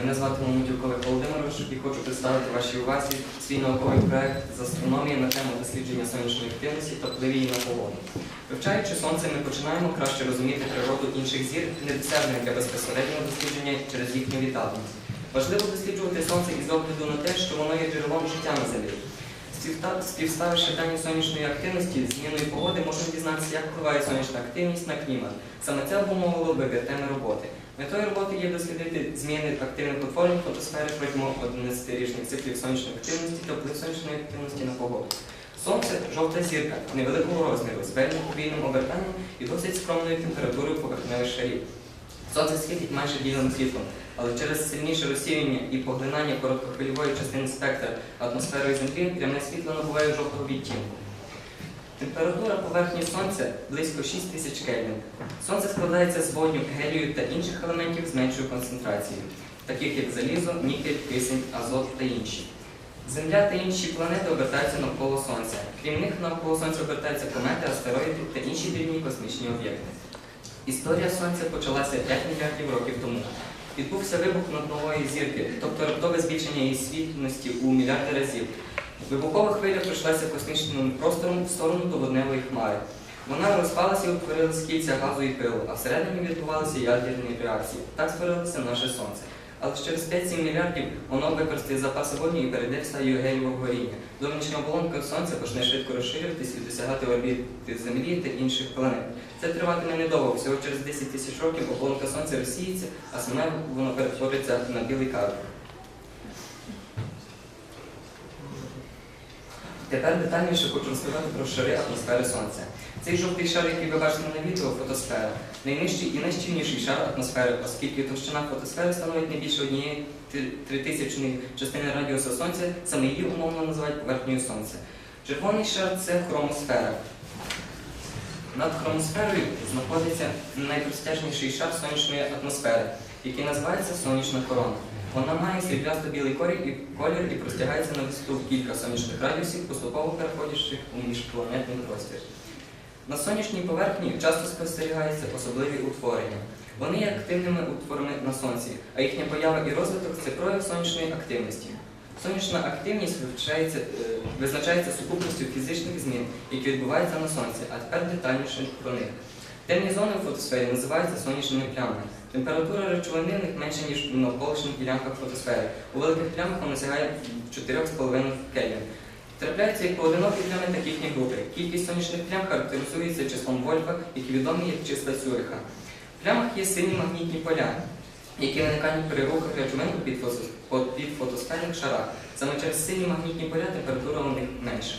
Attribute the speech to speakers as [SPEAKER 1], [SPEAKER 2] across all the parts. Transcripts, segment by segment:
[SPEAKER 1] Мене звати Мамутюк Олег Володимирович і хочу представити вашій увазі свій науковий проект з астрономії на тему дослідження сонячної активності та впливу її на погоду. Вивчаючи сонце, ми починаємо краще розуміти природу інших зір, недосяжних для безпосереднього дослідження через їхню віддаленість. Важливо досліджувати сонце із огляду на те, що воно є джерелом життя на землі. Співставивши дані сонячної активності зміною погоди, можна дізнатися, як впливає сонячна активність на клімат. Саме це обумовило вибір теми роботи. Метою роботи є дослідити зміни активних утворень фотосфери протягом 11-річних циклів сонячної активності та вплив сонячної активності на погоду. Сонце жовта зірка невеликого розміру, з вельми повільним обертанням і досить скромною температурою поверхневих шарів. Сонце світить майже білим світлом, але через сильніше розсіювання і поглинання короткохвильової частини спектра атмосферою Землі пряме світло набуває жовтого відтінку. Температура поверхні Сонця близько 6 тисяч Кельвін. Сонце складається з водню, гелію та інших елементів з меншою концентрацією, таких як залізо, нікель, кисень, азот та інші. Земля та інші планети обертаються навколо Сонця. Крім них, навколо Сонця обертаються комети, астероїди та інші дрібні космічні об'єкти. Історія Сонця почалася 5 мільярдів років тому. Відбувся вибух наднової зірки, тобто раптове збільшення її світлості у мільярди разів. Вибухова хвиля пройшлася космічним простором в сторону до водневої хмари. Вона розпалася і утворилися кільця газу і пилу, а всередині відбувалися ядерні реакції. Так створилося наше Сонце. Але через 5-7 мільярдів воно використає запаси водню і перейде в стадію гелівого горіння. Зовнішня оболонка Сонця почне швидко розширюватись і досягати орбіти Землі та інших планет. Це триватиме недовго, всього через 10 тисяч років оболонка Сонця розсіється, а саме воно перетвориться на білий кадр. Тепер детальніше хочу розказати про шари атмосфери Сонця. Цей жовтий шар, який ви бачите на відео, фотосфера, найнижчий і найщільніший шар атмосфери, оскільки товщина фотосфери становить не більше однієї тритисячної частини радіуса Сонця, саме її умовно називають поверхнею Сонця. Червоний шар це хромосфера. Над хромосферою знаходиться найпростяжніший шар сонячної атмосфери, який називається сонячна корона. Вона має сріблясто-білий колір і, колір і простягається на висоту в кілька сонячних радіусів, поступово переходячи у міжпланетний простір. На сонячній поверхні часто спостерігаються особливі утворення. Вони є активними утворами на сонці, а їхня поява і розвиток це прояв сонячної активності. Сонячна активність е, визначається сукупністю фізичних змін, які відбуваються на сонці, а тепер детальніше про них. Темні зони в фотосфері називаються сонячними плямами. Температура речовини в них менша, ніж в навколишніх ділянках фотосфери. У великих плямах вона сягає 4,5 Кельвін. Трапляються як поодинокі плями, так і їхні групи. Кількість сонячних плям характеризується числом Вольфа, які відомі як числа Цюриха. В плямах є сильні магнітні поля, які виникають при рухах речовин під, підфото- по підфотосферних шарах. Саме через сильні магнітні поля температура у них менша.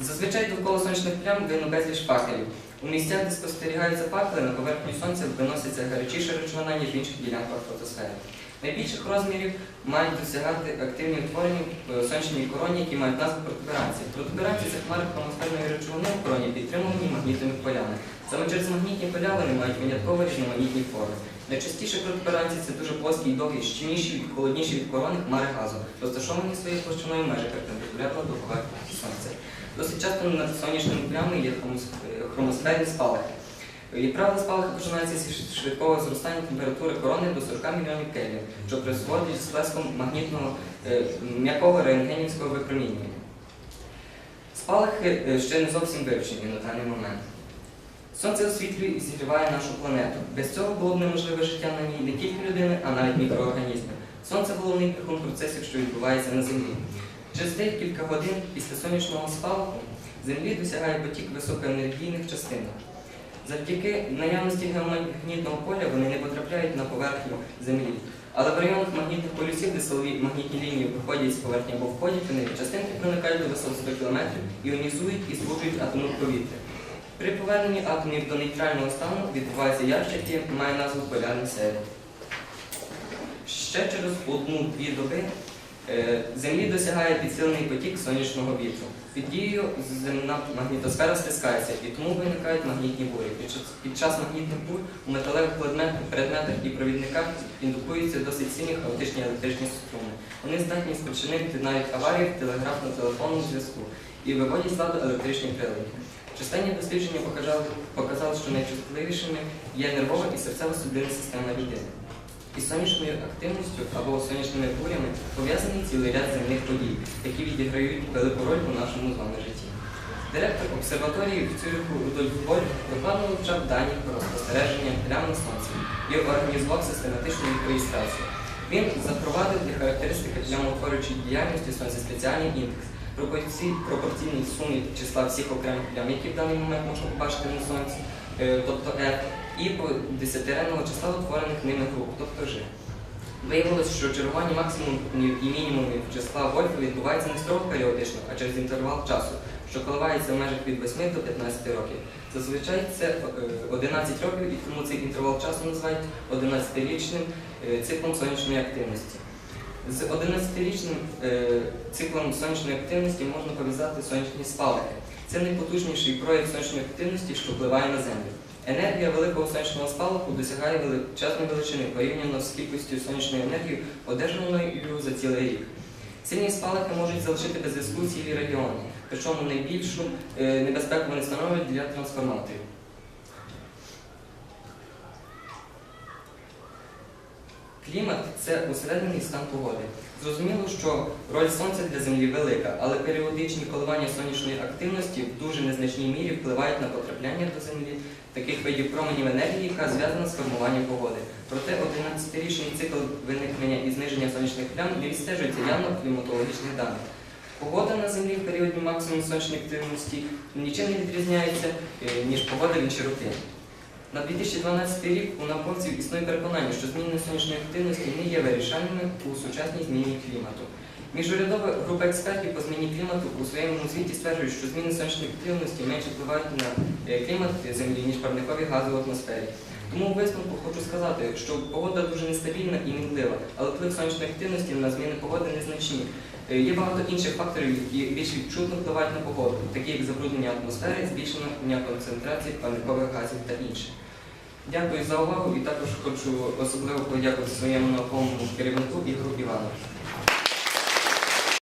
[SPEAKER 1] Зазвичай довкола сонячних плям видно безліч факелів. У місцях, де спостерігаються факели, на поверхню сонця виноситься гарячіша речовина, ніж в інших ділянках фотосфери. Найбільших розмірів мають досягати активні утворення в сонячній короні, які мають назву протуберанції. Протуберанції це хмари хромосферної речовини в короні, підтримувані магнітними полями. Саме через магнітні поля вони мають винятково різноманітні форми. Найчастіше протуберанції це дуже плоскі і довгі, щільніші, холодніші від корони хмари газу, розташовані своєю площиною майже перпендикулярно до поверхні сонця. Досить часто над сонячними плями є е, хромосферні спалахи. Правило, спалахи починаються зі швидкого зростання температури корони до 40 мільйонів Кельвін, що призводить з сплеском магнітного е, м'якого рентгенівського випромінювання. Спалахи е, ще не зовсім вивчені на даний момент. Сонце освітлює і зігріває нашу планету. Без цього було б неможливе життя на ній не тільки людини, а навіть мікроорганізмів. Сонце головний брехун процесів, що відбувається на Землі. Через декілька годин після сонячного спалаху Землі досягає потік високоенергійних частинок. Завдяки наявності геомагнітного поля вони не потрапляють на поверхню Землі. Але в районах магнітних полюсів, де силові магнітні лінії виходять з поверхні або входять в них, частинки проникають до висот 100 км, іонізують і збуджують атоми повітря. При поверненні атомів до нейтрального стану відбувається явище, яке має назву полярний сяйво. Ще через одну-дві доби Землі досягає підсилений потік сонячного вітру. Під дією земна магнітосфера стискається, і тому виникають магнітні бурі. Під час, магнітних бур у металевих предметах, і провідниках індукуються досить сильні хаотичні електричні струми. Вони здатні спричинити навіть аварії в телеграфно-телефонному зв'язку і виводять з ладу електричні прилади. Численні дослідження показали, показали, що найчутливішими є нервова і серцево-судинна система людини. Із сонячною активністю або сонячними бурями пов'язаний цілий ряд земних подій, які відіграють велику роль у нашому з вами житті. Директор обсерваторії в Цюриху Рудольф Вольф докладно вивчав дані про спостереження прямо на сонці і організував систематичну реєстрацію. Він запровадив для характеристики плямоутворюючої діяльності сонця спеціальний індекс, пропорці- пропорційний сумі числа всіх окремих плям, які в даний момент можна побачити на сонці, е, тобто F, і по десятиренного числа утворених ними груп, тобто G. Виявилось, що чергування максимумів і мінімумів числа Вольфа відбувається не строго періодично, а через інтервал часу, що коливається в межах від 8 до 15 років. Зазвичай це е, 11 років, і тому цей інтервал часу називають 11-річним е, циклом сонячної активності. З 11-річним е, циклом сонячної активності можна пов'язати сонячні спалахи. Це найпотужніший прояв сонячної активності, що впливає на Землю. Енергія великого сонячного спалаху досягає величезної величини порівняно з кількістю сонячної енергії, одержаною за цілий рік. Сильні спалахи можуть залишити без зв'язку цілі регіони, причому найбільшу е, небезпеку вони становлять для трансформаторів. Клімат це усереднений стан погоди. Зрозуміло, що роль сонця для Землі велика, але періодичні коливання сонячної активності в дуже незначній мірі впливають на потрапляння до Землі таких видів променів енергії, яка зв'язана з формуванням погоди. Проте 11-річний цикл виникнення і зниження сонячних плям не відстежується явно в кліматологічних даних. Погода на Землі в періоді максимум сонячної активності нічим не відрізняється, е, ніж погода в інші роки. На 2012 рік у науковців існує переконання, що зміни сонячної активності не є вирішальними у сучасній зміні клімату. Міжурядова група експертів по зміні клімату у своєму звіті стверджує, що зміни сонячної активності менше впливають на е, клімат Землі, ніж парникові гази в атмосфері. Тому у висновку хочу сказати, що погода дуже нестабільна і мінлива, але вплив сонячної активності на зміни погоди незначні. Е, Є багато інших факторів, які більш відчутно впливають на погоду, такі як забруднення атмосфери, збільшення концентрації парникових газів та інше. Дякую за увагу і також хочу особливо подякувати своєму науковому керівнику Ігору Івановичу.